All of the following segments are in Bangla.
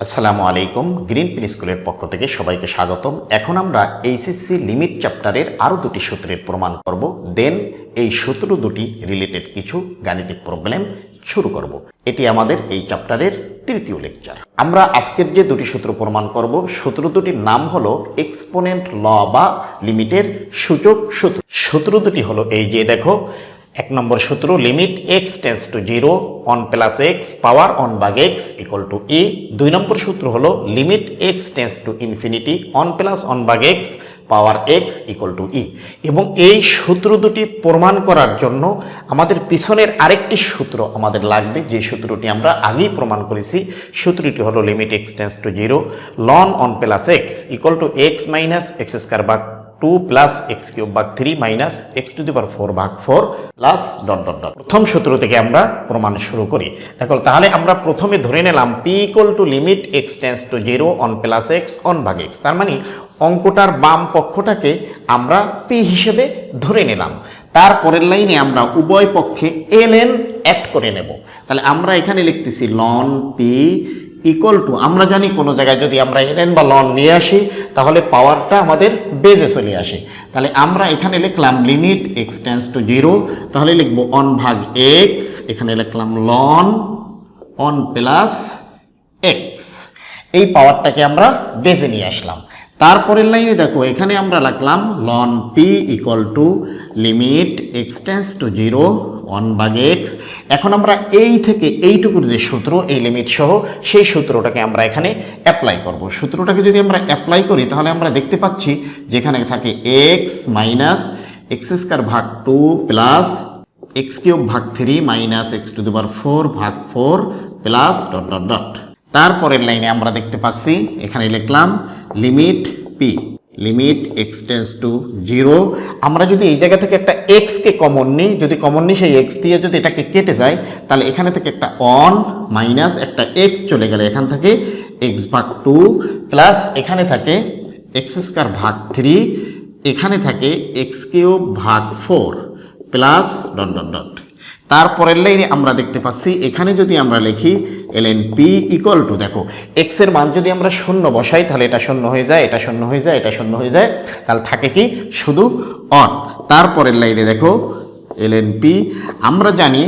আসসালামু আলাইকুম, গ্রিন পিন স্কুলের পক্ষ থেকে সবাইকে স্বাগতম। এখন আমরা এইচএসসি লিমিট চ্যাপ্টারের আরও দুটি সূত্রের প্রমাণ করব। দেন এই সূত্র দুটি রিলেটেড কিছু গাণিতিক প্রবলেম শুরু করব। এটি আমাদের এই চ্যাপ্টারের তৃতীয় লেকচার। আমরা আজকের যে দুটি সূত্র প্রমাণ করব, সূত্র দুটির নাম হলো এক্সপোনেন্ট ল বা লিমিটের সূচক সূত্র। সূত্র দুটি হলো এই যে, দেখো এক নম্বর সূত্র limit x tends to zero one plus x power one bug x equal to e দুই নম্বর সূত্র হলো limit x tends to infinity one plus one bug x power x equal to e এবং এই সূত্র দুটি প্রমাণ করার জন্য আমাদের পিছনের আরেকটি সূত্র আমাদের লাগবে, যে সূত্রটি আমরা আগেই প্রমাণ করেছি। সূত্রটি হলো limit x tends to zero ln one plus x equal to x minus x square bug two plus x cube ভাগ three minus x to the power four ভাগ four plus dot dot dot প্রথম সূত্র থেকে আমরা প্রমাণ শুরু করি। দেখো, তাহলে আমরা প্রথমে ধরে নিলাম P equal to limit x tends to zero one plus x one ভাগ এক্স তার মানে অঙ্কটার বাম পক্ষটাকে আমরা পি হিসেবে ধরে নিলাম। তারপরের লাইনে আমরা উভয় পক্ষে এল এন অ্যাড করে নেব। তাহলে আমরা এখানে লিখতেছি লন পি ইকুয়াল টু আমরা জানি কোনো জায়গায় যদি আমরা এন বা লন নিয়ে আসি, তাহলে পাওয়ারটা আমাদের বেজে চলে আসে। তাহলে আমরা এখানে লিখলাম limit x tends to zero তাহলে লিখব অন ভাগ এক্স এখানে লিখলাম লন অন প্লাস এক্স এই পাওয়ারটাকে আমরা বেজে নিয়ে আসলাম। তারপরের লাইনে দেখো, এখানে আমরা লাগলাম ln P equal to limit x tends to zero one bug x. এখন আমরা এই থেকে এইটুকুর যে সূত্র, এই লিমিট সহ, সেই সূত্রটাকে আমরা এখানে অ্যাপ্লাই করব। সূত্রটাকে যদি আমরা অ্যাপ্লাই করি, তাহলে আমরা দেখতে পাচ্ছি যেখানে থাকে এক্স মাইনাস এক্স স্কোয়ার ভাগ টু প্লাস এক্স কিউব ভাগ থ্রি মাইনাস এক্স টু দুবার ফোর ভাগ four plus dot dot dot তারপরের লাইনে আমরা দেখতে পাচ্ছি, এখানে লিখলাম limit P limit x tends to zero আমরা যদি এই জায়গা থেকে একটা এক্সকে কমন নিই, যদি কমন নিই, সেই এক্স দিয়ে যদি এটাকে কেটে যায়, তাহলে এখানে থেকে একটা অন মাইনাস একটা এক্স চলে গেলে এখান থেকে এক্স ভাগ টু প্লাস এখানে থাকে এক্স স্কোয়ার ভাগ থ্রি এখানে থাকে এক্স কিউব ভাগ four plus dot dot dot তারপরের লাইনে আমরা দেখতে পাচ্ছি, এখানে যদি আমরা লিখি L N P equal to দেখো এক্সের মান যদি আমরা শূন্য বসাই, তাহলে এটা শূন্য হয়ে যায়, এটা শূন্য হয়ে যায়, এটা শূন্য হয়ে যায়, তাহলে থাকে কি? শুধু অন তারপরের লাইনে দেখো এল পি আমরা জানি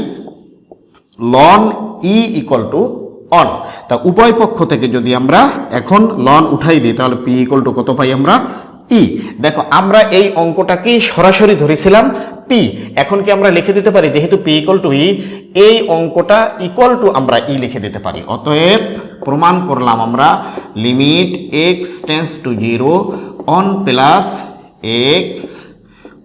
ln e equal to one তা উভয় পক্ষ থেকে যদি আমরা এখন লন উঠাই দিই, তাহলে পি ইকুয়াল টু কত পাই আমরা? ই। দেখো, আমরা এই অঙ্কটাকে সরাসরি ধরেছিলাম পি। এখন কি আমরা লিখে দিতে পারি? যেহেতু পি ইকুয়াল টু ই, এই অঙ্কটা ইকুয়াল টু আমরা ই লিখে দিতে পারি। অতএব প্রমাণ করলাম আমরা limit x tends to zero one plus x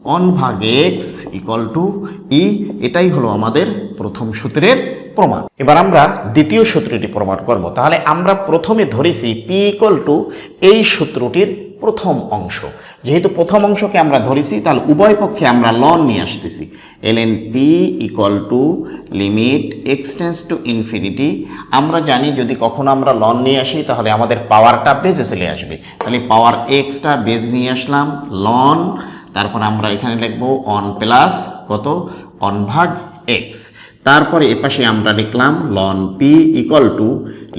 one ভাগ এক্স ইকুয়াল টু ই। এটাই হলো আমাদের প্রথম সূত্রের প্রমাণ। এবার আমরা দ্বিতীয় সূত্রটি প্রমাণ করব। তাহলে আমরা প্রথমে ধরেছি পি ইকুয়াল টু এই সূত্রটির প্রথম অংশ। যেহেতু প্রথম অংশকে আমরা ধরেছি, তাহলে উভয় পক্ষে আমরা লন নিয়ে আসতেছি। L N P equal to limit x tends to infinity আমরা জানি যদি কখনো আমরা লন নিয়ে আসি, তাহলে আমাদের পাওয়ারটা বেজে চলে আসবে। তাহলে পাওয়ার এক্সটা বেজ নিয়ে আসলাম লন তারপর আমরা এখানে লিখব অন প্লাস কত? অন ভাগ এক্স তারপরে এপাশে আমরা লিখলাম ln P equal to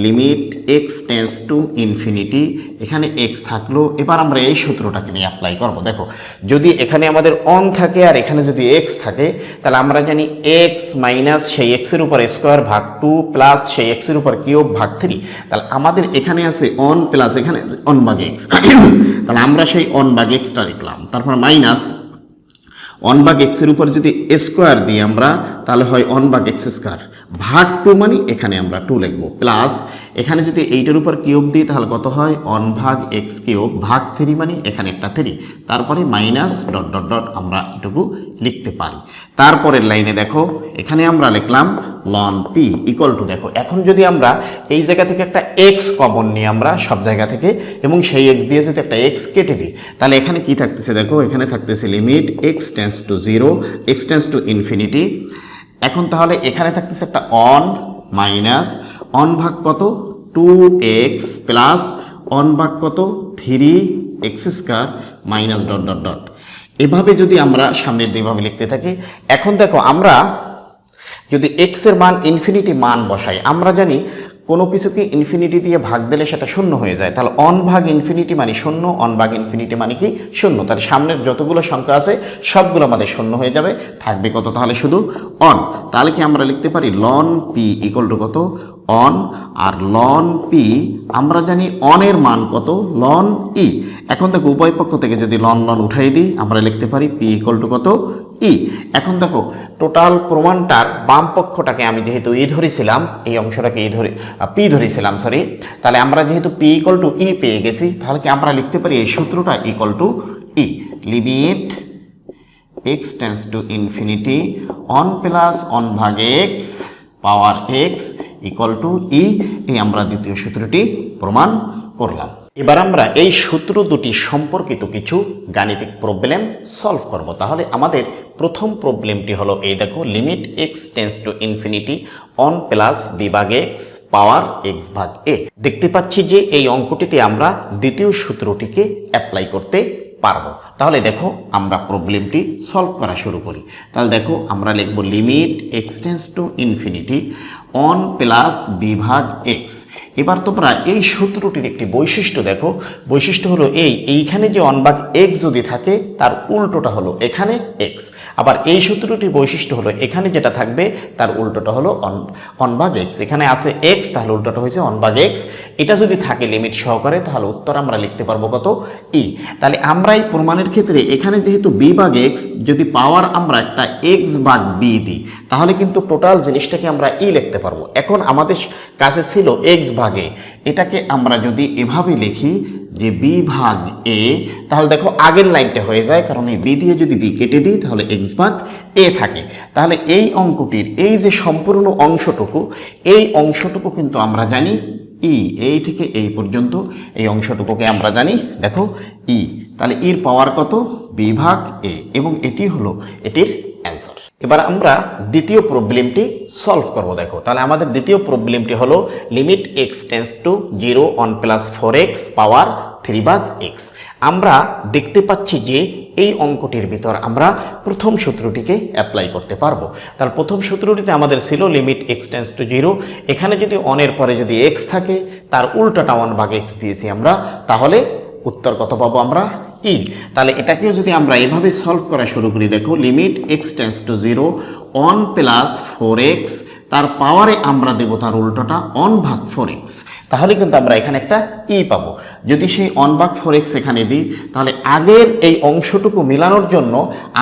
limit x tends to infinity এখানে এক্স থাকল, এবার আমরা এই সূত্রটাকে নিয়ে অ্যাপ্লাই করব। দেখো, যদি এখানে আমাদের অন থাকে আর এখানে যদি এক্স থাকে, তাহলে আমরা জানি এক্স মাইনাস সেই এক্সের উপর স্কোয়ার ভাগ টু প্লাস সেই এক্সের উপর কিউব ভাগ থ্রি তাহলে আমাদের এখানে আছে অন প্লাস এখানে আছে অন বাগ এক্স তাহলে আমরা সেই অন বাগ এক্সটা লিখলাম। তারপর মাইনাস অন বাগ এক্সের উপর যদি স্কোয়ার দিই আমরা, তাহলে হয় অন বাগ এক্স স্কোয়ার ভাগ টু মানে এখানে আমরা টু লিখব প্লাস এখানে যদি এইটার উপর কিউব দিই, তাহলে কত হয়? অন ভাগ এক্স কিউব ভাগ থ্রি মানে এখানে একটা থ্রি। তারপরে মাইনাস ডট ডট ডট আমরা এটুকু লিখতে পারি। তারপরের লাইনে দেখো, এখানে আমরা লিখলাম লন পি ইকুয়াল টু দেখো, এখন যদি আমরা এই জায়গা থেকে একটা এক্স কমন নিই আমরা সব জায়গা থেকে, এবং সেই এক্স দিয়ে যদি একটা এক্স কেটে দিই, তাহলে এখানে কি থাকতেছে দেখো, এখানে থাকতেছে limit x tends to zero x tends to infinity এখন তাহলে এখানে থাকতেছে একটা অন মাইনাস অন ভাগ কত? টু এক্স প্লাস অন ভাগ কত? Three x square minus dot dot dot এভাবে যদি আমরা সামনের দিকভাবে লিখতে থাকি, এখন দেখো আমরা যদি এক্সের মান ইনফিনিটি মান বসাই, আমরা জানি কোনো কিছুকে ইনফিনিটি দিয়ে ভাগ দিলে সেটা শূন্য হয়ে যায়। তাহলে অন ভাগ ইনফিনিটি মানে শূন্য, অন ভাগ ইনফিনিটি মানে কি? শূন্য। তাহলে সামনের যতগুলো সংখ্যা আছে, সবগুলো আমাদের শূন্য হয়ে যাবে। থাকবে কত? তাহলে শুধু অন তাহলে কি আমরা লিখতে পারি? লন পি ইকুয়াল টু কত? অন আর লন পি, আমরা জানি অনের মান কত? Ln e. এখন দেখো, উভয় পক্ষ থেকে যদি লন লন উঠাই দিই, আমরা লিখতে পারি পি ইকল টু কত? ই। এখন দেখো টোটাল প্রমাণটার বাম পক্ষটাকে আমি যেহেতু ই ধরেছিলাম, এই অংশটাকে ই ধরে পি ধরেছিলাম সরি তাহলে আমরা যেহেতু পি ইকল টু ই পেয়ে গেছি, তাহলে কি আমরা লিখতে পারি এই সূত্রটা equal to e? Limit x tends to infinity one plus one ভাগ x power x equal to e এই আমরা দ্বিতীয় সূত্রটি প্রমাণ করলাম। এবার আমরা এই সূত্র দুটি সম্পর্কিত কিছু গাণিতিক প্রবলেম সলভ করব। তাহলে আমাদের প্রথম প্রবলেমটি হলো এই দেখো limit x tends to infinity one plus B ভাগ এক্স পাওয়ার এক্স ভাগ এ দেখতে পাচ্ছি যে এই অঙ্কটিতে আমরা দ্বিতীয় সূত্রটিকে অ্যাপ্লাই করতে পারব। তাহলে দেখো আমরা প্রবলেমটি সলভ করা শুরু করি। তাহলে দেখো আমরা লিখব limit x tends to infinity one plus বিভাগ এক্স এবার তোমরা এই সূত্রটির একটি বৈশিষ্ট্য দেখো। বৈশিষ্ট্য হলো এই, এইখানে যে অনবাগ এক্স যদি থাকে, তার উল্টোটা হলো এখানে এক্স আবার এই সূত্রটির বৈশিষ্ট্য হলো এখানে যেটা থাকবে, তার উল্টোটা হলো অন অনবাগ এক্স এখানে আছে এক্স তাহলে উল্টোটা হয়েছে অনবাগ এক্স এটা যদি থাকে লিমিট সহকারে, তাহলে উত্তর আমরা লিখতে পারব কত? ই তাহলে আমরা এই প্রমাণের ক্ষেত্রে এখানে যেহেতু বি ভাগ এক্স যদি পাওয়ার আমরা একটা এক্স ভাগ বি দিই, তাহলে কিন্তু টোটাল জিনিসটাকে আমরা ই লিখতে পারব। এখন আমাদের কাছে ছিল এক্স ভাগে। এটাকে আমরা যদি এভাবে লিখি যে বি ভাগ এ তাহলে দেখো আগের লাইনটা হয়ে যায়, কারণ এই বি দিয়ে যদি বি কেটে দিই, তাহলে এক্স ভাগ এ থাকে। তাহলে এই অঙ্কটির এই যে সম্পূর্ণ অংশটুকু, এই অংশটুকু কিন্তু আমরা জানি ই এই থেকে এই পর্যন্ত এই অংশটুকুকে আমরা জানি, দেখো ই তাহলে ইর পাওয়ার কত? বিভাগ এ এবং এটি হলো এটির অ্যান্সার এবার আমরা দ্বিতীয় প্রবলেমটি সলভ করব, দেখো। তাহলে আমাদের দ্বিতীয় প্রবলেমটি হলো limit x tends to zero one plus four x power three ভাগ এক্স আমরা দেখতে পাচ্ছি যে এই অঙ্কটির ভিতর আমরা প্রথম সূত্রটিকে অ্যাপ্লাই করতে পারব। তার প্রথম সূত্রটিতে আমাদের ছিল limit x tends to zero এখানে যদি অনের পরে যদি এক্স থাকে, তার উল্টাটা ওয়ান ভাগ এক্স দিয়েছি আমরা, তাহলে উত্তর কত পাবো আমরা? ই তাহলে এটাকেও যদি আমরা এভাবে সলভ করা শুরু করি, দেখো limit x tends to zero one plus four x তার পাওয়ারে আমরা দেব তার উল্টোটা অন ভাগ ফোর এক্স তাহলে কিন্তু আমরা এখানে একটা ই পাবো। যদি সেই অন ভাগ ফোর এক্স এখানে দিই, তাহলে আগের এই অংশটুকু মেলানোর জন্য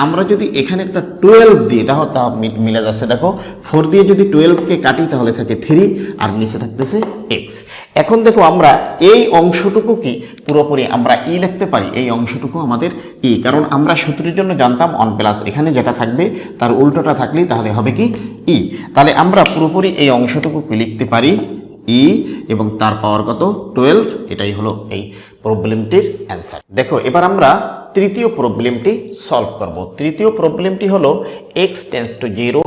আমরা যদি এখানে একটা টুয়েলভ দিই তাহলে তা মিলে যাচ্ছে, দেখো ফোর দিয়ে যদি টুয়েলভকে কাটি, তাহলে থাকে থ্রি আর নিচে থাকতেছে এক্স এখন দেখো, আমরা এই অংশটুকু কি পুরোপুরি আমরা ই লিখতে পারি, এই অংশটুকু আমাদের ই। কারণ আমরা সূত্রের জন্য জানতাম অন প্লাস এখানে যেটা থাকবে তার উল্টোটা থাকলেই তাহলে হবে কি ই। তাহলে আমরা পুরোপুরি এই অংশটুকু লিখতে পারি ই, এবং তার পাওয়ার কত? টুয়েলভ এটাই হলো এই প্রবলেমটির অ্যান্সার দেখো, এবার আমরা তৃতীয় প্রবলেমটি সলভ করব। তৃতীয় প্রবলেমটি হলো x tends to zero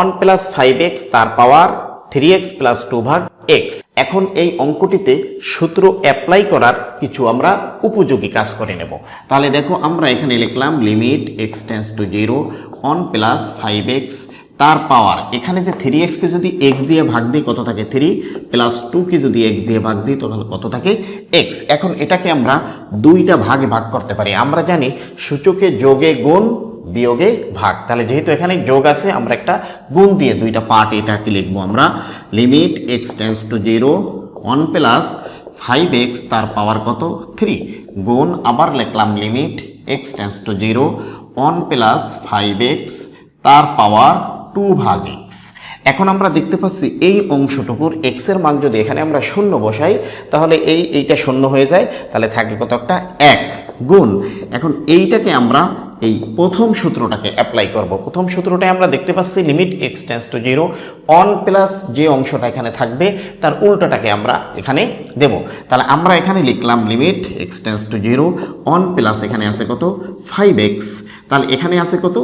one plus five x তার power three x plus two ভাগ এক্স এখন এই অঙ্কটিতে সূত্র অ্যাপ্লাই করার কিছু আমরা উপযোগী কাজ করে নেব। তাহলে দেখো আমরা এখানে লিখলাম limit x tends to zero one plus five x তার পাওয়ার এখানে যে থ্রি এক্সকে যদি এক্স দিয়ে ভাগ দিই, কত থাকে থ্রি প্লাস টুকে যদি এক্স দিয়ে ভাগ দিই তাহলে কত থাকে এক্স এখন এটাকে আমরা দুইটা ভাগে ভাগ করতে পারি। আমরা জানি সূচকে যোগে গুণ বিয়োগে ভাগ। তাহলে যেহেতু এখানে যোগ আছে, আমরা একটা গুণ দিয়ে দুইটা পার্ট এটাকে লিখব আমরা। Limit x tends to zero one plus five x তার পাওয়ার কত? থ্রি গুণ আবার লিখলাম limit x tends to zero one plus five x তার পাওয়ার টু ভাগ এক্স এখন আমরা দেখতে পাচ্ছি এই অংশটুকুর এক্সের মান যদি এখানে আমরা শূন্য বসাই, তাহলে এই, এইটা শূন্য হয়ে যায়। তাহলে থাকে কত একটা? এক। গুণ। এখন এইটাকে আমরা এই প্রথম সূত্রটাকে অ্যাপ্লাই করব। প্রথম সূত্রটায় আমরা দেখতে পাচ্ছি limit x tends to zero one plus যে অংশটা এখানে থাকবে, তার উল্টোটাকে আমরা এখানে দেব। তাহলে আমরা এখানে লিখলাম limit x tends to zero one plus এখানে আছে কত? ফাইভ এক্স তাহলে এখানে আছে কত?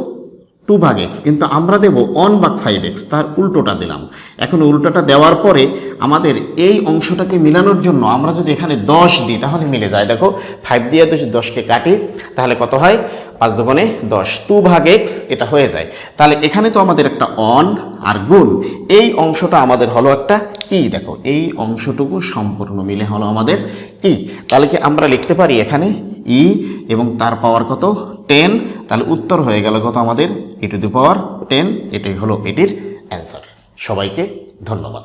টু ভাগ এক্স কিন্তু আমরা দেব অন ভাগ ফাইভ এক্স তার উল্টোটা দিলাম। এখন উল্টোটা দেওয়ার পরে আমাদের এই অংশটাকে মিলানোর জন্য আমরা যদি এখানে দশ দিই, তাহলে মিলে যায়। দেখো ফাইভ দিয়ে যদি দশকে কাটি, তাহলে কত হয়? পাঁচ দোকানে দশ। টু ভাগ এক্স এটা হয়ে যায়। তাহলে এখানে তো আমাদের একটা অন আর গুণ। এই অংশটা আমাদের হলো একটা ই। দেখো, এই অংশটুকু সম্পূর্ণ মিলে হলো আমাদের ই। তাহলে কি আমরা লিখতে পারি এখানে ই এবং তার পাওয়ার কত? টেন। তাহলে উত্তর হয়ে গেল কত আমাদের? E to the power ten. এটাই হলো এটির অ্যান্সার। সবাইকে ধন্যবাদ।